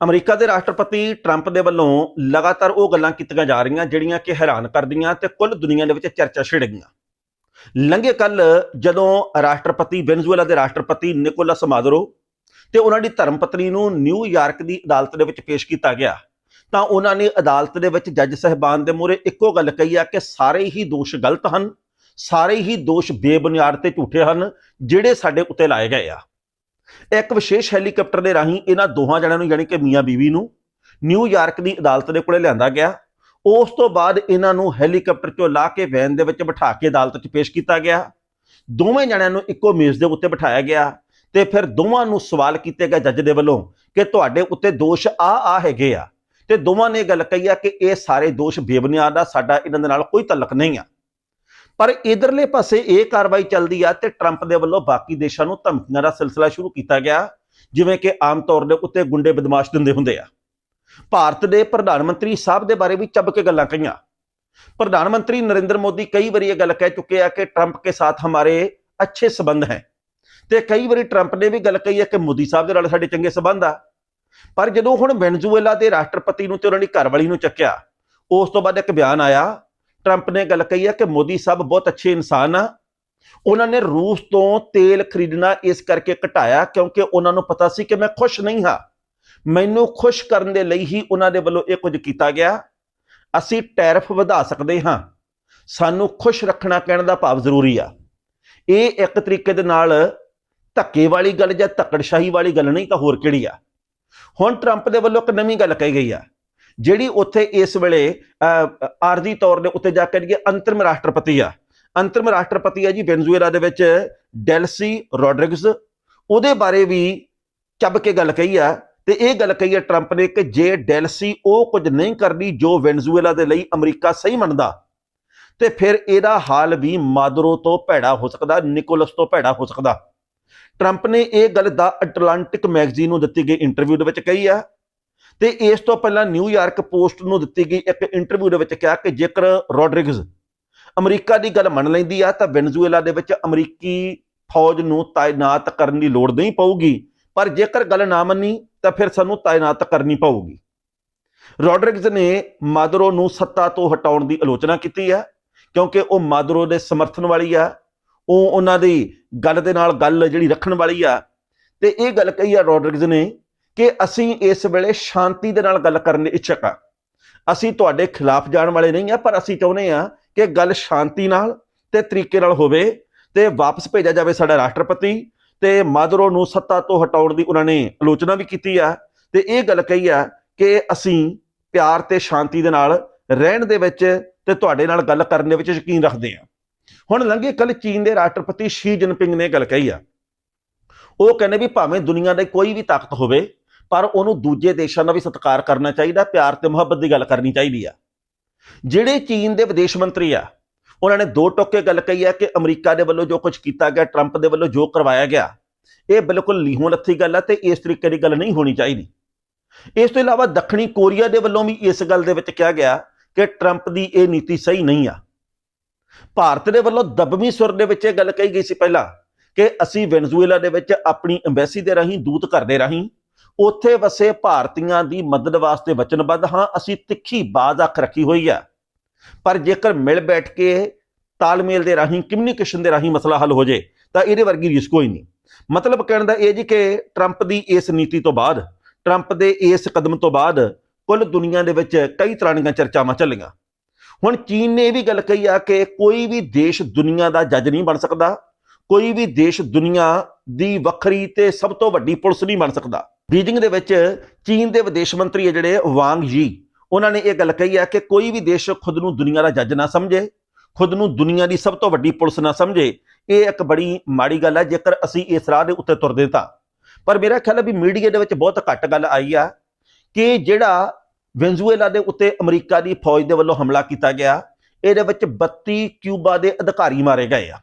America ਦੇ ਰਾਸ਼ਟਰਪਤੀ Trump ਦੇ ਵੱਲੋਂ ਲਗਾਤਾਰ ਉਹ ਗੱਲਾਂ ਕੀਤੀਆਂ ਜਾ ਰਹੀਆਂ, ਜਿਹੜੀਆਂ ਕਿ ਹੈਰਾਨ ਕਰਦੀਆਂ ਤੇ ਕੁੱਲ ਦੁਨੀਆ ਦੇ ਵਿੱਚ ਚਰਚਾ ਛਿੜ ਗਈਆਂ। ਲੰਘੇ ਕੱਲ ਜਦੋਂ ਰਾਸ਼ਟਰਪਤੀ, ਵੈਨਜ਼ੂਏਲਾ ਦੇ ਰਾਸ਼ਟਰਪਤੀ ਨਿਕੋਲਸ ਮਾਦੁਰੋ ਤੇ ਉਹਨਾਂ ਦੀ ਧਰਮ ਪਤਨੀ ਨੂੰ ਨਿਊਯਾਰਕ ਦੀ ਅਦਾਲਤ ਦੇ ਵਿੱਚ ਪੇਸ਼ ਕੀਤਾ ਗਿਆ, ਤਾਂ ਉਹਨਾਂ ਨੇ ਅਦਾਲਤ ਦੇ ਵਿੱਚ ਜੱਜ ਸਹਿਬਾਨ ਦੇ ਮੂਹਰੇ ਇੱਕੋ ਗੱਲ ਕਹੀ ਆ ਕਿ ਸਾਰੇ ਹੀ ਦੋਸ਼ ਗਲਤ ਹਨ, ਸਾਰੇ ਹੀ ਦੋਸ਼ ਬੇਬੁਨਿਆਦ ਤੇ ਝੂਠੇ ਹਨ, ਜਿਹੜੇ ਸਾਡੇ ਉੱਤੇ ਲਾਏ ਗਏ ਆ। ਇੱਕ ਵਿਸ਼ੇਸ਼ ਹੈਲੀਕਾਪਟਰ ਦੇ ਰਾਹੀਂ ਇਹਨਾਂ ਦੋਹਾਂ ਜਣਿਆਂ ਨੂੰ, ਯਾਨੀ ਕਿ ਮੀਆਂ ਬੀਵੀ ਨੂੰ ਨਿਊਯਾਰਕ ਦੀ ਅਦਾਲਤ ਦੇ ਕੋਲੇ ਲਿਆਂਦਾ ਗਿਆ। ਉਸ ਤੋਂ ਬਾਅਦ ਇਹਨਾਂ ਨੂੰ ਹੈਲੀਕਾਪਟਰ ਚੋਂ ਲਾ ਕੇ ਵੈਨ ਦੇ ਵਿੱਚ ਬਿਠਾ ਕੇ ਅਦਾਲਤ 'ਚ ਪੇਸ਼ ਕੀਤਾ ਗਿਆ। ਦੋਵੇਂ ਜਣਿਆਂ ਨੂੰ ਇੱਕੋ ਮੇਜ਼ ਦੇ ਉੱਤੇ ਬਿਠਾਇਆ ਗਿਆ ਤੇ ਫਿਰ ਦੋਵਾਂ ਨੂੰ ਸਵਾਲ ਕੀਤੇ ਗਏ ਜੱਜ ਦੇ ਵੱਲੋਂ ਕਿ ਤੁਹਾਡੇ ਉੱਤੇ ਦੋਸ਼ ਆ ਆ ਹੈਗੇ ਆ। ਤੇ ਦੋਵਾਂ ਨੇ ਇਹ ਗੱਲ ਕਹੀ ਆ ਕਿ ਇਹ ਸਾਰੇ ਦੋਸ਼ ਬੇਬੁਨਿਆਦ ਆ, ਸਾਡਾ ਇਹਨਾਂ ਦੇ ਨਾਲ ਕੋਈ ਤਲਕ ਨਹੀਂ ਆ। ਪਰ ਇਧਰਲੇ ਪਾਸੇ ਇਹ ਕਾਰਵਾਈ ਚੱਲਦੀ ਆ ਤੇ ਟਰੰਪ ਦੇ ਵੱਲੋਂ ਬਾਕੀ ਦੇਸ਼ਾਂ ਨੂੰ ਧਮਕੀਆਂ ਦਾ ਸਿਲਸਿਲਾ ਸ਼ੁਰੂ ਕੀਤਾ ਗਿਆ, ਜਿਵੇਂ ਕਿ ਆਮ ਤੌਰ ਦੇ ਉੱਤੇ ਗੁੰਡੇ ਬਦਮਾਸ਼ ਦਿੰਦੇ ਹੁੰਦੇ ਆ। ਭਾਰਤ ਦੇ ਪ੍ਰਧਾਨ ਮੰਤਰੀ ਸਾਹਿਬ ਦੇ ਬਾਰੇ ਵੀ ਚੱਬ ਕੇ ਗੱਲਾਂ ਕਹੀਆਂ ਪ੍ਰਧਾਨ ਮੰਤਰੀ ਨਰਿੰਦਰ ਮੋਦੀ ਕਈ ਵਾਰੀ ਇਹ ਗੱਲ ਕਹਿ ਚੁੱਕੇ ਆ ਕਿ ਟਰੰਪ ਕੇ ਸਾਥ ਹਮਾਰੇ ਅੱਛੇ ਸਬੰਧ ਹੈ। ਤੇ ਕਈ ਵਾਰੀ ਟਰੰਪ ਨੇ ਵੀ ਗੱਲ ਕਹੀ ਹੈ ਕਿ ਮੋਦੀ ਸਾਹਿਬ ਦੇ ਨਾਲ ਸਾਡੇ ਚੰਗੇ ਸਬੰਧ ਆ। ਪਰ ਜਦੋਂ ਹੁਣ ਵੈਨਜ਼ੂਏਲਾ ਦੇ ਰਾਸ਼ਟਰਪਤੀ ਨੂੰ ਤੇ ਉਹਨਾਂ ਦੀ ਘਰਵਾਲੀ ਨੂੰ ਚੱਕਿਆ, ਉਸ ਤੋਂ ਬਾਅਦ ਇੱਕ ਬਿਆਨ ਆਇਆ ਟਰੰਪ ਨੇ ਗੱਲ ਕਹੀ ਹੈ ਕਿ ਮੋਦੀ ਸਾਹਿਬ ਬਹੁਤ ਅੱਛੇ ਇਨਸਾਨ ਆ। ਉਹਨਾਂ ਨੇ ਰੂਸ ਤੋਂ ਤੇਲ ਖਰੀਦਣਾ ਇਸ ਕਰਕੇ ਘਟਾਇਆ ਕਿਉਂਕਿ ਉਹਨਾਂ ਨੂੰ ਪਤਾ ਸੀ ਕਿ ਮੈਂ ਖੁਸ਼ ਨਹੀਂ ਹਾਂ। ਮੈਨੂੰ ਖੁਸ਼ ਕਰਨ ਦੇ ਲਈ ਹੀ ਉਹਨਾਂ ਦੇ ਵੱਲੋਂ ਇਹ ਕੁਝ ਕੀਤਾ ਗਿਆ। ਅਸੀਂ ਟੈਰਿਫ ਵਧਾ ਸਕਦੇ ਹਾਂ। ਸਾਨੂੰ ਖੁਸ਼ ਰੱਖਣਾ ਕਹਿਣ ਦਾ ਭਾਵ ਜ਼ਰੂਰੀ ਆ। ਇਹ ਇੱਕ ਤਰੀਕੇ ਦੇ ਨਾਲ ਧੱਕੇ ਵਾਲੀ ਗੱਲ ਜਾਂ ਧੱਕੜਸ਼ਾਹੀ ਵਾਲੀ ਗੱਲ ਨਹੀਂ ਤਾਂ ਹੋਰ ਕਿਹੜੀ ਆ। ਹੁਣ ਟਰੰਪ ਦੇ ਵੱਲੋਂ ਇੱਕ ਨਵੀਂ ਗੱਲ ਕਹੀ ਗਈ ਆ। ਜਿਹੜੀ ਉੱਥੇ ਇਸ ਵੇਲੇ ਆਰਜ਼ੀ ਤੌਰ ਦੇ ਉੱਤੇ ਜਾ ਕੇ ਜਿਹੜੀ ਅੰਤਰਿਮ ਰਾਸ਼ਟਰਪਤੀ ਆ ਅੰਤਰਿਮ ਰਾਸ਼ਟਰਪਤੀ ਆ ਜੀ ਵੈਨਜ਼ੂਏਲਾ ਦੇ ਵਿੱਚ ਡੈਲਸੀ ਰੋਡਰਿਗਸ ਉਹਦੇ ਬਾਰੇ ਵੀ ਚੱਬ ਕੇ ਗੱਲ ਕਹੀ ਆ ਤੇ ਇਹ ਗੱਲ ਕਹੀ ਹੈ ਟਰੰਪ ਨੇ ਕਿ ਜੇ ਡੈਲਸੀ ਉਹ ਕੁਝ ਨਹੀਂ ਕਰਦੀ ਜੋ ਵੈਨਜ਼ੂਏਲਾ ਦੇ ਲਈ ਅਮਰੀਕਾ ਸਹੀ ਮੰਨਦਾ, ਤੇ ਫਿਰ ਇਹਦਾ ਹਾਲ ਵੀ ਮਾਦਰੋ ਤੋਂ ਭੈੜਾ ਹੋ ਸਕਦਾ, ਨਿਕੋਲਸ ਤੋਂ ਭੈੜਾ ਹੋ ਸਕਦਾ। ਟਰੰਪ ਨੇ ਇਹ ਗੱਲ ਦਾ ਅਟਲਾਂਟਿਕ ਮੈਗਜ਼ੀਨ ਨੂੰ ਦਿੱਤੀ ਗਈ ਇੰਟਰਵਿਊ ਦੇ ਵਿੱਚ ਕਹੀ ਆ ਤੇ ਇਸ ਤੋਂ ਪਹਿਲਾਂ ਨਿਊਯਾਰਕ ਪੋਸਟ ਨੂੰ ਦਿੱਤੀ ਗਈ ਇੱਕ ਇੰਟਰਵਿਊ ਦੇ ਵਿੱਚ ਕਿਹਾ ਕਿ ਜੇਕਰ ਰੋਡਰਿਗਜ਼ ਅਮਰੀਕਾ ਦੀ ਗੱਲ ਮੰਨ ਲੈਂਦੀ ਆ, ਤਾਂ ਵੈਨਜ਼ੂਏਲਾ ਦੇ ਵਿੱਚ ਅਮਰੀਕੀ ਫੌਜ ਨੂੰ ਤਾਇਨਾਤ ਕਰਨ ਦੀ ਲੋੜ ਨਹੀਂ ਪਊਗੀ। ਪਰ ਜੇਕਰ ਗੱਲ ਨਾ ਮੰਨੀ, ਤਾਂ ਫਿਰ ਸਾਨੂੰ ਤਾਇਨਾਤ ਕਰਨੀ ਪਊਗੀ। ਰੋਡਰਿਗਜ਼ ਨੇ ਮਾਦਰੋ ਨੂੰ ਸੱਤਾ ਤੋਂ ਹਟਾਉਣ ਦੀ ਆਲੋਚਨਾ ਕੀਤੀ ਆ, ਕਿਉਂਕਿ ਉਹ ਮਾਦਰੋ ਦੇ ਸਮਰਥਨ ਵਾਲੀ ਆ। ਉਹ ਉਹਨਾਂ ਦੀ ਗੱਲ ਦੇ ਨਾਲ ਗੱਲ ਜਿਹੜੀ ਰੱਖਣ ਵਾਲੀ ਆ। ਤੇ ਇਹ ਗੱਲ ਕਹੀ ਆ ਰੋਡਰਿਗਜ਼ ਨੇ ਕਿ ਅਸੀਂ ਇਸ ਵੇਲੇ ਸ਼ਾਂਤੀ ਦੇ ਨਾਲ ਗੱਲ ਕਰਨ ਦੇ ਇੱਛਕ ਆ ਅਸੀਂ ਤੁਹਾਡੇ ਖਿਲਾਫ ਜਾਣ ਵਾਲੇ ਨਹੀਂ ਆ ਪਰ ਅਸੀਂ ਚਾਹੁੰਦੇ ਆ ਕਿ ਗੱਲ ਸ਼ਾਂਤੀ ਨਾਲ ਤੇ ਤਰੀਕੇ ਨਾਲ ਹੋਵੇ ਤੇ ਵਾਪਸ ਭੇਜਿਆ ਜਾਵੇ ਸਾਡਾ ਰਾਸ਼ਟਰਪਤੀ ਤੇ ਮਾਦਰੋ ਨੂੰ ਸੱਤਾ ਤੋਂ ਹਟਾਉਣ ਦੀ ਉਹਨਾਂ ਨੇ ਆਲੋਚਨਾ ਵੀ ਕੀਤੀ ਆ ਤੇ ਇਹ ਗੱਲ ਕਹੀ ਆ ਕਿ ਅਸੀਂ ਪਿਆਰ ਤੇ ਸ਼ਾਂਤੀ ਦੇ ਨਾਲ ਰਹਿਣ ਦੇ ਵਿੱਚ ਤੇ ਤੁਹਾਡੇ ਨਾਲ ਗੱਲ ਕਰਨ ਦੇ ਵਿੱਚ ਯਕੀਨ ਰੱਖਦੇ ਆ ਹੁਣ ਲੰਘੇ ਕੱਲ ਚੀਨ ਦੇ ਰਾਸ਼ਟਰਪਤੀ ਸ਼ੀ ਜਿਨਪਿੰਗ ਨੇ ਗੱਲ ਕਹੀ ਆ। ਉਹ ਕਹਿੰਦੇ ਵੀ ਭਾਵੇਂ ਦੁਨੀਆ ਦੇ ਕੋਈ ਵੀ ਤਾਕਤ ਹੋਵੇ ਪਰ ਉਹਨੂੰ ਦੂਜੇ ਦੇਸ਼ਾਂ ਦਾ ਵੀ ਸਤਿਕਾਰ ਕਰਨਾ ਚਾਹੀਦਾ, ਪਿਆਰ ਤੇ ਮੁਹੱਬਤ ਦੀ ਗੱਲ ਕਰਨੀ ਚਾਹੀਦੀ ਆ। ਜਿਹੜੇ ਚੀਨ ਦੇ ਵਿਦੇਸ਼ ਮੰਤਰੀ ਆ, ਉਹਨਾਂ ਨੇ ਦੋ ਟੋਕੇ ਗੱਲ ਕਹੀ ਆ ਕਿ ਅਮਰੀਕਾ ਦੇ ਵੱਲੋਂ ਜੋ ਕੁਝ ਕੀਤਾ ਗਿਆ, ਟਰੰਪ ਦੇ ਵੱਲੋਂ ਜੋ ਕਰਵਾਇਆ ਗਿਆ, ਇਹ ਬਿਲਕੁਲ ਲੀਹੋਂ ਲੱਥੀ ਗੱਲ ਆ ਤੇ ਇਸ ਤਰੀਕੇ ਦੀ ਗੱਲ ਨਹੀਂ ਹੋਣੀ ਚਾਹੀਦੀ। ਇਸ ਤੋਂ ਇਲਾਵਾ ਦੱਖਣੀ ਕੋਰੀਆ ਦੇ ਵੱਲੋਂ ਵੀ ਇਸ ਗੱਲ ਦੇ ਵਿੱਚ ਕਿਹਾ ਗਿਆ ਕਿ ਟਰੰਪ ਦੀ ਇਹ ਨੀਤੀ ਸਹੀ ਨਹੀਂ ਆ। ਭਾਰਤ ਦੇ ਵੱਲੋਂ ਦਬਵੀਂ ਸੁਰ ਦੇ ਵਿੱਚ ਇਹ ਗੱਲ ਕਹੀ ਗਈ ਸੀ ਪਹਿਲਾਂ ਕਿ ਅਸੀਂ ਵੈਨਜ਼ੂਏਲਾ ਦੇ ਵਿੱਚ ਆਪਣੀ ਐਮਬੈਸੀ ਦੇ ਰਾਹੀਂ ਦੂਤ ਘਰ ਦੇ ਰਾਹੀਂ ਉੱਥੇ ਵਸੇ ਭਾਰਤੀਆਂ ਦੀ ਮਦਦ ਵਾਸਤੇ ਵਚਨਬੱਧ ਹਾਂ, ਅਸੀਂ ਤਿੱਖੀ ਬਾਜ਼ ਅੱਖ ਰੱਖੀ ਹੋਈ ਆ ਪਰ ਜੇਕਰ ਮਿਲ ਬੈਠ ਕੇ ਤਾਲਮੇਲ ਦੇ ਰਾਹੀਂ ਕਮਿਊਨੀਕੇਸ਼ਨ ਦੇ ਰਾਹੀਂ ਮਸਲਾ ਹੱਲ ਹੋ ਜੇ, ਤਾਂ ਇਹਦੇ ਵਰਗੀ ਰਿਸਕ ਕੋਈ ਨਹੀਂ। ਮਤਲਬ ਕਹਿਣ ਦਾ ਇਹ ਜੀ ਕਿ ਟਰੰਪ ਦੀ ਇਸ ਨੀਤੀ ਤੋਂ ਬਾਅਦ ਟਰੰਪ ਦੇ ਇਸ ਕਦਮ ਤੋਂ ਬਾਅਦ ਕੁੱਲ ਦੁਨੀਆ ਦੇ ਵਿੱਚ ਕਈ ਤਰ੍ਹਾਂ ਦੀਆਂ ਚਰਚਾਵਾਂ ਚੱਲੀਆਂ। ਹੁਣ ਚੀਨ ਨੇ ਇਹ ਵੀ ਗੱਲ ਕਹੀ ਆ ਕਿ ਕੋਈ ਵੀ ਦੇਸ਼ ਦੁਨੀਆ ਦਾ ਜੱਜ ਨਹੀਂ ਬਣ ਸਕਦਾ, ਕੋਈ ਵੀ ਦੇਸ਼ ਦੁਨੀਆ ਦੀ ਵੱਖਰੀ ਤੇ ਸਭ ਤੋਂ ਵੱਡੀ ਪੁਲਿਸ ਨਹੀਂ ਬਣ ਸਕਦਾ। ਬੀਜਿੰਗ ਦੇ ਵਿੱਚ ਚੀਨ ਦੇ ਵਿਦੇਸ਼ ਮੰਤਰੀ ਆ ਜਿਹੜੇ ਵਾਂਗ ਯੀ। ਉਹਨਾਂ ਨੇ ਇਹ ਗੱਲ ਕਹੀ ਹੈ ਕਿ ਕੋਈ ਵੀ ਦੇਸ਼ ਖੁਦ ਨੂੰ ਦੁਨੀਆ ਦਾ ਜੱਜ ਨਾ ਸਮਝੇ, ਖੁਦ ਨੂੰ ਦੁਨੀਆ ਦੀ ਸਭ ਤੋਂ ਵੱਡੀ ਪੁਲਿਸ ਨਾ ਸਮਝੇ, ਇਹ ਇੱਕ ਬੜੀ ਮਾੜੀ ਗੱਲ ਹੈ, ਜੇਕਰ ਅਸੀਂ ਇਸ ਰਾਹ ਦੇ ਉੱਤੇ ਤੁਰਦੇ ਤਾਂ। ਪਰ ਮੇਰਾ ਖਿਆਲ ਹੈ ਵੀ ਮੀਡੀਆ ਦੇ ਵਿੱਚ ਬਹੁਤ ਘੱਟ ਗੱਲ ਆਈ ਆ ਕਿ ਜਿਹੜਾ ਵੈਨਜ਼ੂਏਲਾ ਦੇ ਉੱਤੇ ਅਮਰੀਕਾ ਦੀ ਫੌਜ ਦੇ ਵੱਲੋਂ ਹਮਲਾ ਕੀਤਾ ਗਿਆ, ਇਹਦੇ ਵਿੱਚ 32 ਕਿਊਬਾ ਦੇ ਅਧਿਕਾਰੀ ਮਾਰੇ ਗਏ ਆ।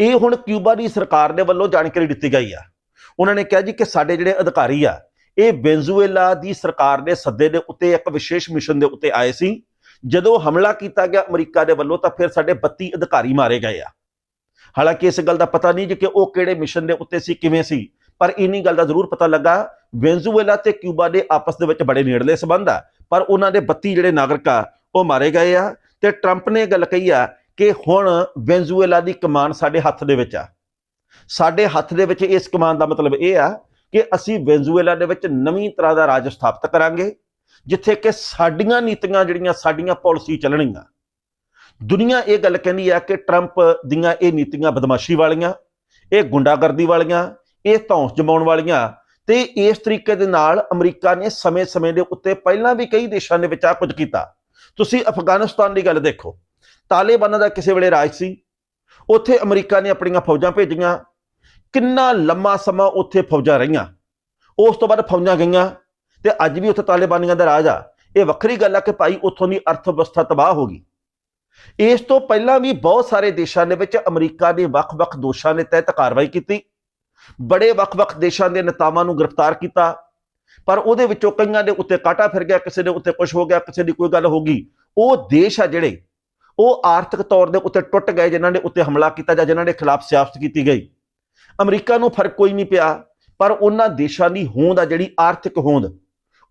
ਇਹ ਹੁਣ ਕਿਊਬਾ ਦੀ ਸਰਕਾਰ ਦੇ ਵੱਲੋਂ ਜਾਣਕਾਰੀ ਦਿੱਤੀ ਗਈ ਆ। ਉਹਨਾਂ ਨੇ ਕਿਹਾ ਜੀ ਕਿ ਸਾਡੇ ਜਿਹੜੇ ਅਧਿਕਾਰੀ ਆ, ਇਹ ਵੈਨਜ਼ੂਏਲਾ ਦੀ ਸਰਕਾਰ ਦੇ ਸੱਦੇ ਦੇ ਉੱਤੇ, ਇੱਕ ਵਿਸ਼ੇਸ਼ ਮਿਸ਼ਨ ਦੇ ਉੱਤੇ ਆਏ ਸੀ। ਜਦੋਂ ਹਮਲਾ ਕੀਤਾ ਗਿਆ ਅਮਰੀਕਾ ਦੇ ਵੱਲੋਂ, ਤਾਂ ਫਿਰ ਸਾਡੇ 32 ਅਧਿਕਾਰੀ ਮਾਰੇ ਗਏ ਆ। ਹਾਲਾਂਕਿ ਇਸ ਗੱਲ ਦਾ ਪਤਾ ਨਹੀਂ ਜੀ ਕਿ ਉਹ ਕਿਹੜੇ ਮਿਸ਼ਨ ਦੇ ਉੱਤੇ ਸੀ, ਕਿਵੇਂ ਸੀ, ਪਰ ਇੰਨੀ ਗੱਲ ਦਾ ਜ਼ਰੂਰ ਪਤਾ ਲੱਗਾ, ਵੈਨਜ਼ੂਏਲਾ ਤੇ ਕਿਊਬਾ ਦੇ ਆਪਸ ਦੇ ਵਿੱਚ ਬੜੇ ਨੇੜਲੇ ਸਬੰਧ ਆ, ਪਰ ਉਹਨਾਂ ਦੇ 32 ਜਿਹੜੇ ਨਾਗਰਿਕ ਆ, ਉਹ ਮਾਰੇ ਗਏ ਆ। ਤੇ ਟਰੰਪ ਨੇ ਇਹ ਗੱਲ ਕਹੀ ਆ ਕਿ ਹੁਣ ਵੈਨਜ਼ੂਏਲਾ ਦੀ ਕਮਾਨ ਸਾਡੇ ਹੱਥ ਦੇ ਵਿੱਚ ਆ। ਸਾਡੇ ਹੱਥ ਦੇ ਵਿੱਚ ਇਸ ਕਮਾਨ ਦਾ ਮਤਲਬ ਇਹ ਆ ਕਿ ਅਸੀਂ ਵੈਨਜ਼ੂਏਲਾ ਦੇ ਵਿੱਚ ਨਵੀਂ ਤਰ੍ਹਾਂ ਦਾ ਰਾਜ ਸਥਾਪਿਤ ਕਰਾਂਗੇ, ਜਿੱਥੇ ਕਿ ਸਾਡੀਆਂ ਨੀਤੀਆਂ ਜਿਹੜੀਆਂ ਸਾਡੀਆਂ ਪਾਲਿਸੀ ਚੱਲਣਗੀਆਂ ਦੁਨੀਆ ਇਹ ਗੱਲ ਕਹਿੰਦੀ ਆ ਕਿ ਟਰੰਪ ਦੀਆਂ ਇਹ ਨੀਤੀਆਂ ਬਦਮਾਸ਼ੀ ਵਾਲੀਆਂ, ਇਹ ਗੁੰਡਾਗਰਦੀ ਵਾਲੀਆਂ, ਇਹ ਧੌਂਸ ਜਮਾਉਣ ਵਾਲੀਆਂ ਤੇ ਇਸ ਤਰੀਕੇ ਦੇ ਨਾਲ ਅਮਰੀਕਾ ਨੇ ਸਮੇਂ-ਸਮੇਂ ਦੇ ਉੱਤੇ ਪਹਿਲਾਂ ਵੀ ਕਈ ਦੇਸ਼ਾਂ ਦੇ ਵਿੱਚ ਆ ਕੁਝ ਕੀਤਾ। ਤੁਸੀਂ ਅਫਗਾਨਿਸਤਾਨ ਦੀ ਗੱਲ ਦੇਖੋ, ਤਾਲਿਬਾਨਾਂ ਦਾ ਕਿਸੇ ਵੇਲੇ ਰਾਜ ਸੀ ਉੱਥੇ ਅਮਰੀਕਾ ਨੇ ਆਪਣੀਆਂ ਫੌਜਾਂ ਭੇਜੀਆਂ। ਕਿੰਨਾ ਲੰਮਾ ਸਮਾਂ ਉੱਥੇ ਫੌਜਾਂ ਰਹੀਆਂ। ਉਸ ਤੋਂ ਬਾਅਦ ਫੌਜਾਂ ਗਈਆਂ ਤੇ ਅੱਜ ਵੀ ਉੱਥੇ ਤਾਲਿਬਾਨੀਆਂ ਦਾ ਰਾਜ ਆ। ਇਹ ਵੱਖਰੀ ਗੱਲ ਆ ਕਿ ਭਾਈ ਉੱਥੋਂ ਦੀ ਅਰਥ ਵਿਵਸਥਾ ਤਬਾਹ ਹੋ ਗਈ। ਇਸ ਤੋਂ ਪਹਿਲਾਂ ਵੀ ਬਹੁਤ ਸਾਰੇ ਦੇਸ਼ਾਂ ਦੇ ਵਿੱਚ ਅਮਰੀਕਾ ਨੇ ਵੱਖ-ਵੱਖ ਦੋਸ਼ਾਂ ਦੇ ਤਹਿਤ ਕਾਰਵਾਈ ਕੀਤੀ। ਬੜੇ ਵੱਖ-ਵੱਖ ਦੇਸ਼ਾਂ ਦੇ ਨੇਤਾਵਾਂ ਨੂੰ ਗ੍ਰਿਫਤਾਰ ਕੀਤਾ। ਪਰ ਉਹਦੇ ਵਿੱਚੋਂ ਕਈਆਂ ਦੇ ਉੱਤੇ ਕਾਟਾ ਫਿਰ ਗਿਆ, ਕਿਸੇ ਦੇ ਉੱਤੇ ਕੁਝ ਹੋ ਗਿਆ, ਕਿਸੇ ਦੀ ਕੋਈ ਗੱਲ ਹੋ ਗਈ। ਉਹ ਦੇਸ਼ ਆ ਜਿਹੜੇ ਉਹ ਆਰਥਿਕ ਤੌਰ ਦੇ ਉੱਤੇ ਟੁੱਟ ਗਏ, ਜਿਨ੍ਹਾਂ ਦੇ ਉੱਤੇ ਹਮਲਾ ਕੀਤਾ ਜਾਂ ਜਿਨ੍ਹਾਂ ਦੇ ਖਿਲਾਫ ਸਿਆਸਤ ਕੀਤੀ ਗਈ। ਅਮਰੀਕਾ ਨੂੰ ਫ਼ਰਕ ਕੋਈ ਨਹੀਂ ਪਿਆ, ਪਰ ਉਹਨਾਂ ਦੇਸ਼ਾਂ ਦੀ ਹੋਂਦ ਆ ਜਿਹੜੀ ਆਰਥਿਕ ਹੋਂਦ,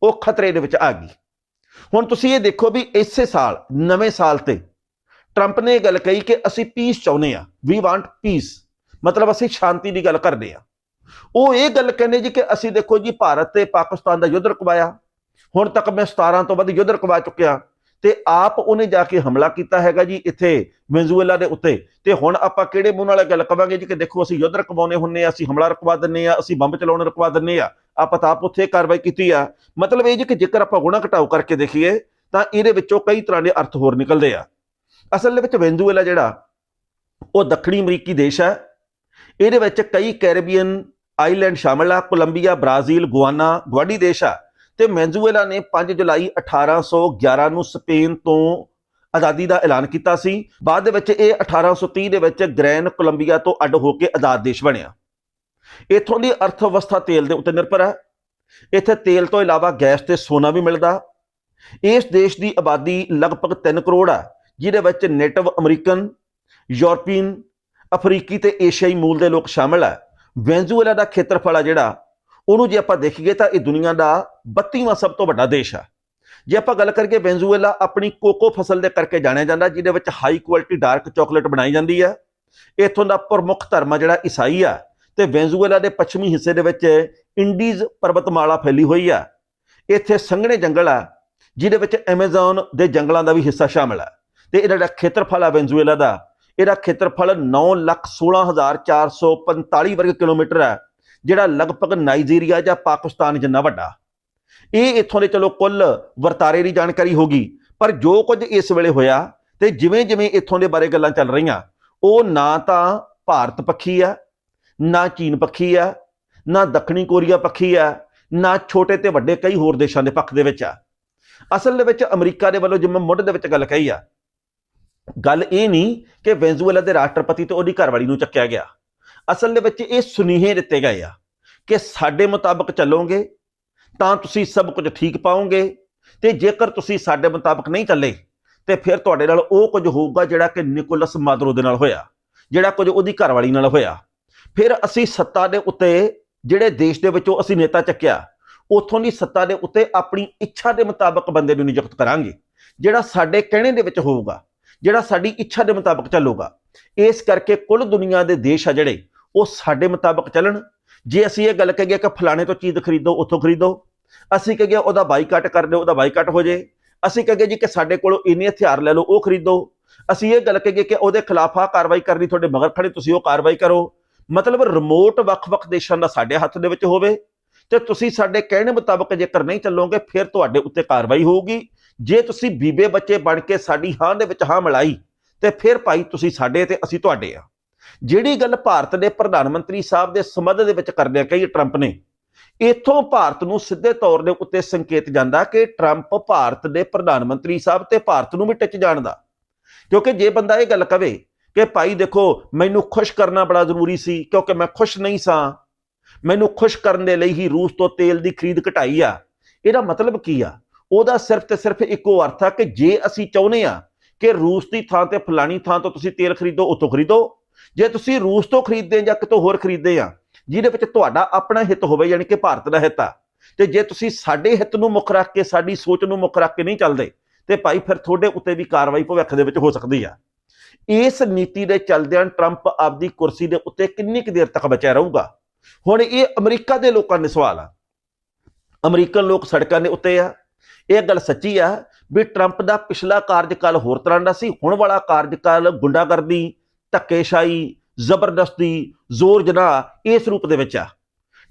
ਉਹ ਖਤਰੇ ਦੇ ਵਿੱਚ ਆ ਗਈ। ਹੁਣ ਤੁਸੀਂ ਇਹ ਦੇਖੋ ਵੀ ਇਸੇ ਸਾਲ, ਨਵੇਂ ਸਾਲ ਤੇ ਟਰੰਪ ਨੇ ਇਹ ਗੱਲ ਕਹੀ ਕਿ ਅਸੀਂ ਪੀਸ ਚਾਹੁੰਦੇ ਆ ਵੀ ਵਾਂਟ ਪੀਸ ਮਤਲਬ ਅਸੀਂ ਸ਼ਾਂਤੀ ਦੀ ਗੱਲ ਕਰਦੇ ਆ ਉਹ ਇਹ ਗੱਲ ਕਹਿੰਦੇ ਜੀ ਕਿ ਅਸੀਂ ਦੇਖੋ ਜੀ ਭਾਰਤ ਤੇ ਪਾਕਿਸਤਾਨ ਦਾ ਯੁੱਧ ਰਕਵਾਇਆ। ਹੁਣ ਤੱਕ ਮੈਂ 17 ਤੋਂ ਵੱਧ ਯੁੱਧ ਰਕਵਾ ਚੁੱਕਿਆ। ਤੇ ਆਪ ਉਹਨੇ ਜਾ ਕੇ ਹਮਲਾ ਕੀਤਾ ਹੈਗਾ ਜੀ ਇੱਥੇ ਵੈਨਜ਼ੂਏਲਾ ਦੇ ਉੱਤੇ। ਤੇ ਹੁਣ ਆਪਾਂ ਕਿਹੜੇ ਮੂੰਹ ਨਾਲ ਗੱਲ ਕਵਾਂਗੇ ਜੀ ਕਿ ਦੇਖੋ, ਅਸੀਂ ਯੁੱਧ ਰਕਵਾਉਨੇ ਹੁੰਨੇ ਆ, ਅਸੀਂ ਹਮਲਾ ਰਕਵਾ ਦਿੰਨੇ ਆ, ਅਸੀਂ ਬੰਬ ਚਲਾਉਣ ਰਕਵਾ ਦਿੰਨੇ ਆ, ਆਪਾਂ ਤਾਂ ਆਪ ਉੱਥੇ ਕਾਰਵਾਈ ਕੀਤੀ ਆ। ਮਤਲਬ ਇਹ ਜੀ ਕਿ ਜੇਕਰ ਆਪਾਂ ਗੁਣਾ ਘਟਾਓ ਕਰਕੇ ਦੇਖੀਏ, ਤਾਂ ਇਹਦੇ ਵਿੱਚੋਂ ਕਈ ਤਰ੍ਹਾਂ ਦੇ ਅਰਥ ਹੋਰ ਨਿਕਲਦੇ ਆ। ਅਸਲ ਦੇ ਵਿੱਚ ਵੈਨਜ਼ੂਏਲਾ ਜਿਹੜਾ, ਉਹ ਦੱਖਣੀ ਅਮਰੀਕੀ ਦੇਸ਼ ਹੈ। ਇਹਦੇ ਵਿੱਚ ਕਈ ਕੈਰੀਬੀਅਨ ਆਈਲੈਂਡ ਸ਼ਾਮਲ ਆ, ਕੋਲੰਬੀਆ, ਬ੍ਰਾਜ਼ੀਲ, ਗੁਆਨਾ ਗਵਾਡੀ ਦੇਸ਼ ਆ। ਤੇ ਵੈਨਜ਼ੂਏਲਾ ਨੇ 5 ਜੁਲਾਈ 1811 ਨੂੰ ਸਪੇਨ ਤੋਂ ਆਜ਼ਾਦੀ ਦਾ ਐਲਾਨ ਕੀਤਾ ਸੀ। ਬਾਅਦ ਦੇ ਵਿੱਚ ਇਹ 1830 ਦੇ ਵਿੱਚ ਗ੍ਰੈਨ ਕੋਲੰਬੀਆ ਤੋਂ ਅੱਡ ਹੋ ਕੇ ਆਜ਼ਾਦ ਦੇਸ਼ ਬਣਿਆ। ਇਥੋਂ ਦੀ ਅਰਥ ਵਿਵਸਥਾ ਤੇਲ ਦੇ ਉੱਤੇ ਨਿਰਭਰ ਹੈ। ਇੱਥੇ ਤੇਲ ਤੋਂ ਇਲਾਵਾ ਗੈਸ ਤੇ ਸੋਨਾ ਵੀ ਮਿਲਦਾ। ਇਸ ਦੇਸ਼ ਦੀ ਆਬਾਦੀ ਲਗਭਗ 3 ਕਰੋੜ ਆ ਜਿਹਦੇ ਵਿੱਚ ਨੇਟਿਵ ਅਮਰੀਕਨ ਯੂਰਪੀਅਨ ਅਫਰੀਕੀ ਤੇ ਏਸ਼ੀਆਈ ਮੂਲ ਦੇ ਲੋਕ ਸ਼ਾਮਲ ਹੈ। ਵੈਨਜ਼ੂਏਲਾ ਦਾ ਖੇਤਰਫਲ ਆ ਜਿਹੜਾ ਉਹਨੂੰ ਜੇ ਆਪਾਂ ਦੇਖੀਏ ਤਾਂ ਇਹ ਦੁਨੀਆ ਦਾ 32ਵਾਂ ਸਭ ਤੋਂ ਵੱਡਾ ਦੇਸ਼ ਆ। ਜੇ ਆਪਾਂ ਗੱਲ ਕਰੀਏ ਵੈਨਜ਼ੂਏਲਾ, ਆਪਣੀ ਕੋਕੋ ਫਸਲ ਦੇ ਕਰਕੇ ਜਾਣਿਆ ਜਾਂਦਾ, ਜਿਹਦੇ ਵਿੱਚ ਹਾਈ ਕੁਆਲਿਟੀ ਡਾਰਕ ਚਾਕਲੇਟ ਬਣਾਈ ਜਾਂਦੀ ਆ। ਇੱਥੋਂ ਦਾ ਪ੍ਰਮੁੱਖ ਧਰਮ ਆ ਜਿਹੜਾ ਈਸਾਈ ਆ ਤੇ ਵੈਨਜ਼ੂਏਲਾ ਦੇ ਪੱਛਮੀ ਹਿੱਸੇ ਦੇ ਵਿੱਚ ਇੰਡੀਜ਼ ਪਰਬਤਮਾਲਾ ਫੈਲੀ ਹੋਈ ਆ। ਇੱਥੇ ਸੰਘਣੇ ਜੰਗਲ ਆ, ਜਿਹਦੇ ਵਿੱਚ ਐਮਾਜ਼ਨ ਦੇ ਜੰਗਲਾਂ ਦਾ ਵੀ ਹਿੱਸਾ ਸ਼ਾਮਲ ਆ। ਤੇ ਇਹਦਾ ਜਿਹੜਾ ਖੇਤਰਫਲ ਆ ਵੈਨਜ਼ੂਏਲਾ ਦਾ, ਇਹਦਾ ਖੇਤਰਫਲ 916445 ਵਰਗ ਕਿਲੋਮੀਟਰ ਹੈ ਜਿਹੜਾ ਲਗਭਗ ਨਾਈਜੀਰੀਆ ਜਾਂ ਪਾਕਿਸਤਾਨ ਜਿੰਨਾ ਵੱਡਾ। ਇਹ ਇੱਥੋਂ ਦੇ ਚਲੋ ਕੁੱਲ ਵਰਤਾਰੇ ਦੀ ਜਾਣਕਾਰੀ ਹੋਗੀ ਪਰ ਜੋ ਕੁਝ ਇਸ ਵੇਲੇ ਹੋਇਆ ਤੇ ਜਿਵੇਂ ਜਿਵੇਂ ਇੱਥੋਂ ਦੇ ਬਾਰੇ ਗੱਲਾਂ ਚੱਲ ਰਹੀਆਂ, ਉਹ ਨਾ ਤਾਂ ਭਾਰਤ ਪੱਖੀ ਆ, ਨਾ ਚੀਨ ਪੱਖੀ ਆ, ਨਾ ਦੱਖਣੀ ਕੋਰੀਆ ਪੱਖੀ ਆ, ਨਾ ਛੋਟੇ ਤੇ ਵੱਡੇ ਕਈ ਹੋਰ ਦੇਸ਼ਾਂ ਦੇ ਪੱਖ ਦੇ ਵਿੱਚ ਆ। ਅਸਲ ਦੇ ਵਿੱਚ ਅਮਰੀਕਾ ਦੇ ਵੱਲੋਂ ਜਿਵੇਂ ਮੁੱਢ ਦੇ ਵਿੱਚ ਗੱਲ ਕਹੀ ਆ, ਗੱਲ ਇਹ ਨਹੀਂ ਕਿ ਵੈਨਜ਼ੂਏਲਾ ਦੇ ਰਾਸ਼ਟਰਪਤੀ ਤੇ ਉਹਦੀ ਘਰਵਾਲੀ ਨੂੰ ਚੱਕਿਆ ਗਿਆ। ਅਸਲ ਦੇ ਵਿੱਚ ਇਹ ਸੁਨੇਹੇ ਦਿੱਤੇ ਗਏ ਆ ਕਿ ਸਾਡੇ ਮੁਤਾਬਕ ਚੱਲੋਗੇ, ਤਾਂ ਤੁਸੀਂ ਸਭ ਕੁਝ ਠੀਕ ਪਾਓਗੇ ਤੇ ਜੇਕਰ ਤੁਸੀਂ ਸਾਡੇ ਮੁਤਾਬਕ ਨਹੀਂ ਚੱਲੇ, ਤੇ ਫਿਰ ਤੁਹਾਡੇ ਨਾਲ ਉਹ ਕੁਝ ਹੋਊਗਾ ਜਿਹੜਾ ਕਿ ਨਿਕੋਲਸ ਮਾਦਰੋ ਦੇ ਨਾਲ ਹੋਇਆ, ਜਿਹੜਾ ਕੁਝ ਉਹਦੀ ਘਰਵਾਲੀ ਨਾਲ ਹੋਇਆ। ਫਿਰ ਅਸੀਂ ਸੱਤਾ ਦੇ ਉੱਤੇ ਜਿਹੜੇ ਦੇਸ਼ ਦੇ ਵਿੱਚੋਂ ਅਸੀਂ ਨੇਤਾ ਚੱਕਿਆ, ਉਥੋਂ ਦੀ ਸੱਤਾ ਦੇ ਉੱਤੇ ਆਪਣੀ ਇੱਛਾ ਦੇ ਮੁਤਾਬਕ ਬੰਦੇ ਨੂੰ ਨਿਯੁਕਤ ਕਰਾਂਗੇ, ਜਿਹੜਾ ਸਾਡੇ ਕਹਿਣੇ ਦੇ ਵਿੱਚ ਹੋਊਗਾ, ਜਿਹੜਾ ਸਾਡੀ ਇੱਛਾ ਦੇ ਮੁਤਾਬਕ ਚੱਲੂਗਾ। ਇਸ ਕਰਕੇ ਕੁੱਲ ਦੁਨੀਆ ਦੇ ਦੇਸ਼ ਆ ਜਿਹੜੇ ਉਹ ਸਾਡੇ ਮੁਤਾਬਕ ਚੱਲਣ। ਜੇ ਅਸੀਂ ਇਹ ਗੱਲ ਕਹੀਏ ਕਿ ਫਲਾਣੇ ਤੋਂ ਚੀਜ਼ ਖਰੀਦੋ, ਉੱਥੋਂ ਖਰੀਦੋ, ਅਸੀਂ ਕਹੀਏ ਉਹਦਾ ਬਾਈਕਾਟ ਕਰ ਦਿਓ, ਉਹਦਾ ਬਾਈਕਾਟ ਹੋ ਜੇ। ਅਸੀਂ ਕਹੀਏ ਜੀ ਕਿ ਸਾਡੇ ਕੋਲੋਂ ਇੰਨੇ ਹਥਿਆਰ ਲੈ ਲਓ, ਉਹ ਖਰੀਦੋ। ਅਸੀਂ ਇਹ ਗੱਲ ਕਹੀਏ ਕਿ ਉਹਦੇ ਖਿਲਾਫ ਆ ਕਾਰਵਾਈ ਕਰਨੀ ਤੁਹਾਡੇ ਮਗਰ ਖੜੇ ਤੁਸੀਂ ਉਹ ਕਾਰਵਾਈ ਕਰੋ। ਮਤਲਬ ਰਿਮੋਟ ਵੱਖ-ਵੱਖ ਦੇਸ਼ਾਂ ਦਾ ਸਾਡੇ ਹੱਥ ਦੇ ਵਿੱਚ ਹੋਵੇ ਤੇ ਤੁਸੀਂ ਸਾਡੇ ਕਹਿਣ ਮੁਤਾਬਕ ਜੇਕਰ ਨਹੀਂ ਚੱਲੋਗੇ, ਫਿਰ ਤੁਹਾਡੇ ਉੱਤੇ ਕਾਰਵਾਈ ਹੋਊਗੀ। ਜੇ ਤੁਸੀਂ ਬੀਬੇ ਬੱਚੇ ਬਣ ਕੇ ਸਾਡੀ ਹਾਂ ਦੇ ਵਿੱਚ ਹਾਂ ਮਿਲਾਈ, ਤੇ ਫਿਰ ਭਾਈ ਤੁਸੀਂ ਸਾਡੇ ਤੇ, ਅਸੀਂ ਤੁਹਾਡੇ ਆ। ਜਿਹੜੀ ਗੱਲ ਭਾਰਤ ਦੇ ਪ੍ਰਧਾਨ ਮੰਤਰੀ ਸਾਹਿਬ ਦੇ ਸੰਬੰਧ ਦੇ ਵਿੱਚ ਕਰਦੇ ਆ, ਕਈ ਟਰੰਪ ਨੇ, ਇਥੋਂ ਭਾਰਤ ਨੂੰ ਸਿੱਧੇ ਤੌਰ ਦੇ ਉੱਤੇ ਸੰਕੇਤ ਜਾਂਦਾ ਕਿ ਟਰੰਪ ਭਾਰਤ ਦੇ ਪ੍ਰਧਾਨ ਮੰਤਰੀ ਸਾਹਿਬ ਤੇ ਭਾਰਤ ਨੂੰ ਵੀ ਟਿੱਚ ਜਾਣਦਾ ਕਿਉਂਕਿ ਜੇ ਬੰਦਾ ਇਹ ਗੱਲ ਕਵੇ ਕਿ ਭਾਈ ਦੇਖੋ, ਮੈਨੂੰ ਖੁਸ਼ ਕਰਨਾ ਬੜਾ ਜ਼ਰੂਰੀ ਸੀ, ਕਿਉਂਕਿ ਮੈਂ ਖੁਸ਼ ਨਹੀਂ ਸਾਂ, ਮੈਨੂੰ ਖੁਸ਼ ਕਰਨ ਦੇ ਲਈ ਹੀ ਰੂਸ ਤੋਂ ਤੇਲ ਦੀ ਖਰੀਦ ਘਟਾਈ ਆ, ਇਹਦਾ ਮਤਲਬ ਕੀ ਆ? ਉਹਦਾ ਸਿਰਫ ਤੇ ਸਿਰਫ ਇੱਕੋ ਅਰਥ ਆ ਕਿ ਜੇ ਅਸੀਂ ਚਾਹੁੰਦੇ ਆ ਕਿ ਰੂਸ ਦੀ ਥਾਂ ਤੇ ਫਲਾਣੀ ਥਾਂ ਤੋਂ ਤੁਸੀਂ ਤੇਲ ਖਰੀਦੋ, ਉੱਥੋਂ ਖਰੀਦੋ ਜੇ ਤੁਸੀਂ ਰੂਸ ਤੋਂ ਖਰੀਦਦੇ ਜਾਂ ਕਿਤੋਂ ਹੋਰ ਖਰੀਦਦੇ ਆ, ਜਿਹਦੇ ਵਿੱਚ ਤੁਹਾਡਾ ਆਪਣਾ ਹਿੱਤ ਹੋਵੇ, ਯਾਨੀ ਕਿ ਭਾਰਤ ਦਾ ਹਿੱਤ ਆ, ਤੇ ਜੇ ਤੁਸੀਂ ਸਾਡੇ ਹਿੱਤ ਨੂੰ ਮੁੱਖ ਰੱਖ ਕੇ, ਸਾਡੀ ਸੋਚ ਨੂੰ ਮੁੱਖ ਰੱਖ ਕੇ ਨਹੀਂ ਚੱਲਦੇ, ਤੇ ਭਾਈ ਫਿਰ ਤੁਹਾਡੇ ਉੱਤੇ ਵੀ ਕਾਰਵਾਈ ਭਵਿੱਖ ਦੇ ਵਿੱਚ ਹੋ ਸਕਦੀ ਆ। ਇਸ ਨੀਤੀ ਦੇ ਚੱਲਦਿਆਂ ਟਰੰਪ ਆਪਦੀ ਕੁਰਸੀ ਦੇ ਉੱਤੇ ਕਿੰਨੀ ਕੁ ਦੇਰ ਤੱਕ ਬਚਿਆ ਰਹੂਗਾ? ਹੁਣ ਇਹ ਅਮਰੀਕਾ ਦੇ ਲੋਕਾਂ ਦੇ ਸਵਾਲ ਆ। ਅਮਰੀਕਨ ਲੋਕ ਸੜਕਾਂ ਦੇ ਉੱਤੇ ਆ। ਇਹ ਗੱਲ ਸੱਚੀ ਆ ਵੀ ਟਰੰਪ ਦਾ ਪਿਛਲਾ ਕਾਰਜਕਾਲ ਹੋਰ ਤਰ੍ਹਾਂ ਦਾ ਸੀ, ਹੁਣ ਵਾਲਾ ਕਾਰਜਕਾਲ ਗੁੰਡਾਗਰਦੀ ਧੱਕੇਸ਼ਾਹੀ, ਜ਼ਬਰਦਸਤੀ, ਜ਼ੋਰ ਜਨਾਹ ਇਸ ਰੂਪ ਦੇ ਵਿੱਚ ਆ।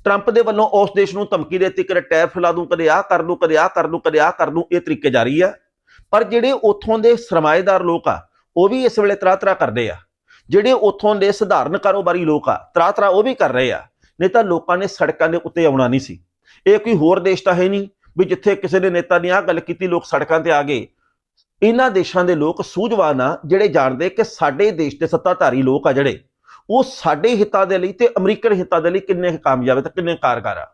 ਟਰੰਪ ਦੇ ਵੱਲੋਂ ਉਸ ਦੇਸ਼ ਨੂੰ ਧਮਕੀ ਦੇ ਤਿੱਕਰ ਟੈਫ ਲਾ ਦੂੰ, ਕਦੇ ਆ ਕਰ ਦੂੰ, ਕਦੇ ਆ ਕਰ ਦੂੰ, ਕਦੇ ਆ ਕਰ ਦੂੰ, ਇਹ ਤਰੀਕੇ ਜਾਰੀ ਆ। ਪਰ ਜਿਹੜੇ ਉੱਥੋਂ ਦੇ ਸਰਮਾਏਦਾਰ ਲੋਕ ਆ, ਉਹ ਵੀ ਇਸ ਵੇਲੇ ਤਰਾ ਤਰਾ ਕਰਦੇ ਆ। ਜਿਹੜੇ ਉੱਥੋਂ ਦੇ ਸਧਾਰਨ ਕਾਰੋਬਾਰੀ ਲੋਕ ਆ ਤਰਾ ਤਰਾ ਉਹ ਵੀ ਕਰ ਰਹੇ ਆ। ਨਹੀਂ ਤਾਂ ਲੋਕਾਂ ਨੇ ਸੜਕਾਂ ਦੇ ਉੱਤੇ ਆਉਣਾ ਨਹੀਂ ਸੀ। ਇਹ ਕੋਈ ਹੋਰ ਦੇਸ਼ ਤਾਂ ਹੈ ਨਹੀਂ, ਵੀ ਜਿੱਥੇ ਕਿਸੇ ਨੇ ਨੇਤਾ ਨੇ ਆਹ ਗੱਲ ਕੀਤੀ, ਲੋਕ ਸੜਕਾਂ ਤੇ ਆ ਗਏ ਇਹਨਾਂ ਦੇਸ਼ਾਂ ਦੇ ਲੋਕ ਸੂਝਵਾਨ ਆ, ਜਿਹੜੇ ਜਾਣਦੇ ਕਿ ਸਾਡੇ ਦੇਸ਼ ਦੇ ਸੱਤਾਧਾਰੀ ਲੋਕ ਆ ਜਿਹੜੇ, ਉਹ ਸਾਡੇ ਹਿੱਤਾਂ ਦੇ ਲਈ ਤੇ ਅਮਰੀਕਨ ਹਿੱਤਾਂ ਦੇ ਲਈ ਕਿੰਨੇ ਕਾਮਯਾਬ ਤੇ ਕਿੰਨੇ ਕਾਰਗਰ ਆ।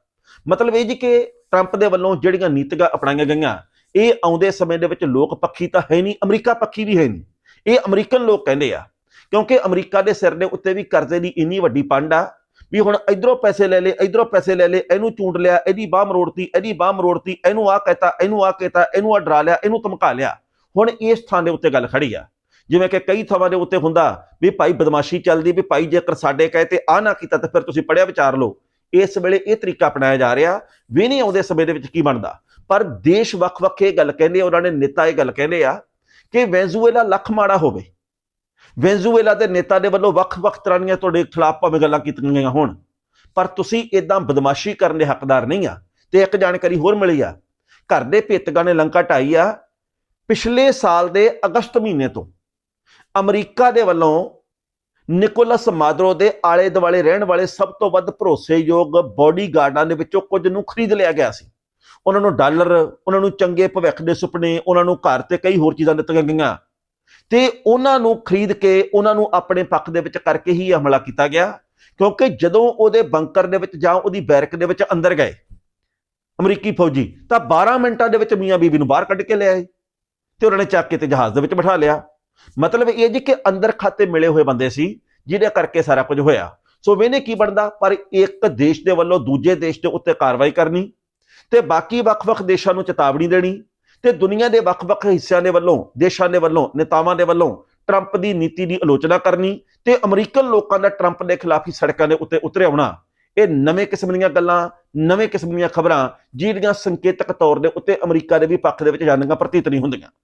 ਮਤਲਬ ਇਹ ਜੀ ਕਿ ਟਰੰਪ ਦੇ ਵੱਲੋਂ ਜਿਹੜੀਆਂ ਨੀਤੀਆਂ ਅਪਣਾਈਆਂ ਗਈਆਂ, ਇਹ ਆਉਂਦੇ ਸਮੇਂ ਦੇ ਵਿੱਚ ਲੋਕ ਪੱਖੀ ਤਾਂ ਹੈ ਨਹੀਂ, ਅਮਰੀਕਾ ਪੱਖੀ ਵੀ ਹੈ ਨਹੀਂ। ਇਹ ਅਮਰੀਕਨ ਲੋਕ ਕਹਿੰਦੇ ਆ, ਕਿਉਂਕਿ ਅਮਰੀਕਾ ਦੇ ਸਿਰ ਦੇ ਉੱਤੇ ਵੀ ਕਰਜ਼ੇ ਦੀ ਇੰਨੀ ਵੱਡੀ ਪੰਡ ਆ, ਵੀ ਹੁਣ ਇਧਰੋਂ ਪੈਸੇ ਲੈ ਲਏ ਇਧਰੋਂ ਪੈਸੇ ਲੈ ਲਏ ਇਹਨੂੰ ਚੂੰਡ ਲਿਆ, ਇਹਦੀ ਬਾਹ ਮਰੋੜਤੀ, ਇਹਦੀ ਬਾਹ ਮਰੋੜਤੀ, ਇਹਨੂੰ ਆ ਕਹਿਤਾ, ਇਹਨੂੰ ਆ ਕਹਿਤਾ, ਇਹਨੂੰ ਆ ਡਰਾ ਲਿਆ, ਇਹਨੂੰ ਧਮਕਾ ਲਿਆ। ਹੁਣ ਇਸ ਥਾਂ ਦੇ ਉੱਤੇ ਗੱਲ ਖੜੀ ਆ। ਜਿਵੇਂ ਕਿ ਕਈ ਥਾਵਾਂ ਦੇ ਉੱਤੇ ਹੁੰਦਾ ਵੀ ਭਾਈ ਬਦਮਾਸ਼ੀ ਚੱਲਦੀ ਵੀ ਭਾਈ ਜੇਕਰ ਸਾਡੇ ਕਹੇ ਤੇ ਆ ਨਾ ਕੀਤਾ ਤਾਂ ਫਿਰ ਤੁਸੀਂ ਪੜਿਆ ਵਿਚਾਰ ਲਓ। ਇਸ ਵੇਲੇ ਇਹ ਤਰੀਕਾ ਅਪਣਾਇਆ ਜਾ ਰਿਹਾ ਵੀ ਨਹੀਂ ਆਉਂਦੇ ਸਮੇਂ ਦੇ ਵਿੱਚ ਕੀ ਬਣਦਾ। ਪਰ ਦੇਸ਼ ਵੱਖ-ਵੱਖ ਇਹ ਗੱਲ ਕਹਿੰਦੇ ਆ, ਉਹਨਾਂ ਨੇ ਨੇਤਾ ਇਹ ਗੱਲ ਕਹਿੰਦੇ ਆ ਕਿ ਵੈਨਜ਼ੂਏਲਾ ਲੱਖ ਮਾੜਾ ਹੋਵੇ। ਵੈਨਜ਼ੂਏਲਾ ਦੇ ਨੇਤਾ ਦੇ ਵੱਲੋਂ ਵੱਖ-ਵੱਖ ਤਰ੍ਹਾਂ ਦੀਆਂ ਤੁਹਾਡੇ ਖਿਲਾਫ ਭਾਵੇਂ ਗੱਲਾਂ ਕੀਤੀਆਂ ਗਈਆਂ ਹੋਣ ਪਰ ਤੁਸੀਂ ਇਦਾਂ ਬਦਮਾਸ਼ੀ ਕਰਨ ਦੇ ਹੱਕਦਾਰ ਨਹੀਂ ਆ ਤੇ ਇੱਕ ਜਾਣਕਾਰੀ ਹੋਰ ਮਿਲੀ ਆ। ਘਰ ਦੇ ਭੇਤਕਾਂ ਨੇ ਲੰਕਾ ਢਾਈ ਆ ਪਿਛਲੇ ਸਾਲ ਦੇ ਅਗਸਤ ਮਹੀਨੇ ਤੋਂ ਅਮਰੀਕਾ ਦੇ ਵੱਲੋਂ ਨਿਕੋਲਸ ਮਾਦਰੋ ਦੇ ਆਲੇ ਦੁਆਲੇ ਰਹਿਣ ਵਾਲੇ ਸਭ ਤੋਂ ਵੱਧ ਭਰੋਸੇਯੋਗ ਬਾਡੀਗਾਰਡਾਂ ਦੇ ਵਿੱਚੋਂ ਕੁਝ ਨੂੰ ਖਰੀਦ ਲਿਆ ਗਿਆ ਸੀ। ਉਹਨਾਂ ਨੂੰ ਡਾਲਰ, ਉਹਨਾਂ ਨੂੰ ਚੰਗੇ ਭਵਿੱਖ ਦੇ ਸੁਪਨੇ, ਉਹਨਾਂ ਨੂੰ ਘਰ ਤੇ ਕਈ ਹੋਰ ਚੀਜ਼ਾਂ ਦਿੱਤੀਆਂ ਗਈਆਂ। ਤੇ ਉਹਨਾਂ ਨੂੰ ਖਰੀਦ ਕੇ ਉਹਨਾਂ ਨੂੰ ਆਪਣੇ ਪੱਖ ਦੇ ਵਿੱਚ ਕਰਕੇ ਹੀ ਹਮਲਾ ਕੀਤਾ ਗਿਆ, ਕਿਉਂਕਿ ਜਦੋਂ ਉਹਦੇ ਬੰਕਰ ਦੇ ਵਿੱਚ ਜਾਂ ਉਹਦੀ ਬੈਰਕ ਦੇ ਵਿੱਚ ਅੰਦਰ ਗਏ ਅਮਰੀਕੀ ਫੌਜੀ, ਤਾਂ 12 ਮਿੰਟਾਂ ਦੇ ਵਿੱਚ ਮੀਆਂ ਬੀਬੀ ਨੂੰ ਬਾਹਰ ਕੱਢ ਕੇ ਲਿਆਏ। ਤੇ ਉਹਨਾਂ ਨੇ ਚੱਕ ਕੇ ਤੇ ਜਹਾਜ਼ ਦੇ ਵਿੱਚ ਬਿਠਾ ਲਿਆ। ਮਤਲਬ ਇਹ ਜੀ ਕਿ ਅੰਦਰ ਖਾਤੇ ਮਿਲੇ ਹੋਏ ਬੰਦੇ ਸੀ, ਜਿਹਦੇ ਕਰਕੇ ਸਾਰਾ ਕੁਝ ਹੋਇਆ। ਸੋ ਵੇਨੇ ਕੀ ਬਣਦਾ? ਪਰ ਇੱਕ ਦੇਸ਼ ਦੇ ਵੱਲੋਂ ਦੂਜੇ ਦੇਸ਼ ਦੇ ਉੱਤੇ ਕਾਰਵਾਈ ਕਰਨੀ ਤੇ ਬਾਕੀ ਵੱਖ-ਵੱਖ ਦੇਸ਼ਾਂ ਨੂੰ ਚੇਤਾਵਨੀ ਦੇਣੀ ਤੇ ਦੁਨੀਆ ਦੇ ਵੱਖ-ਵੱਖ ਹਿੱਸਿਆਂ ਦੇ ਵੱਲੋਂ, ਦੇਸ਼ਾਂ ਦੇ ਵੱਲੋਂ, ਨੇਤਾਵਾਂ ਦੇ ਵੱਲੋਂ ਟਰੰਪ ਦੀ ਨੀਤੀ ਦੀ ਆਲੋਚਨਾ ਕਰਨੀ ਤੇ ਅਮਰੀਕਨ ਲੋਕਾਂ ਦਾ ਟਰੰਪ ਦੇ ਖਿਲਾਫ ਹੀ ਸੜਕਾਂ ਦੇ ਉੱਤੇ ਉਤਰੇ ਆਉਣਾ। ਇਹ ਨਵੇਂ ਕਿਸਮ ਦੀਆਂ ਗੱਲਾਂ, ਨਵੇਂ ਕਿਸਮ ਦੀਆਂ ਖਬਰਾਂ, ਜਿਹੜੀਆਂ ਸੰਕੇਤਕ ਤੌਰ ਦੇ ਉੱਤੇ ਅਮਰੀਕਾ ਦੇ ਵੀ ਪੱਖ ਦੇ ਵਿੱਚ ਜਾਣੀਆਂ ਪ੍ਰਤੀਤ ਨਹੀਂ ਹੁੰਦੀਆਂ।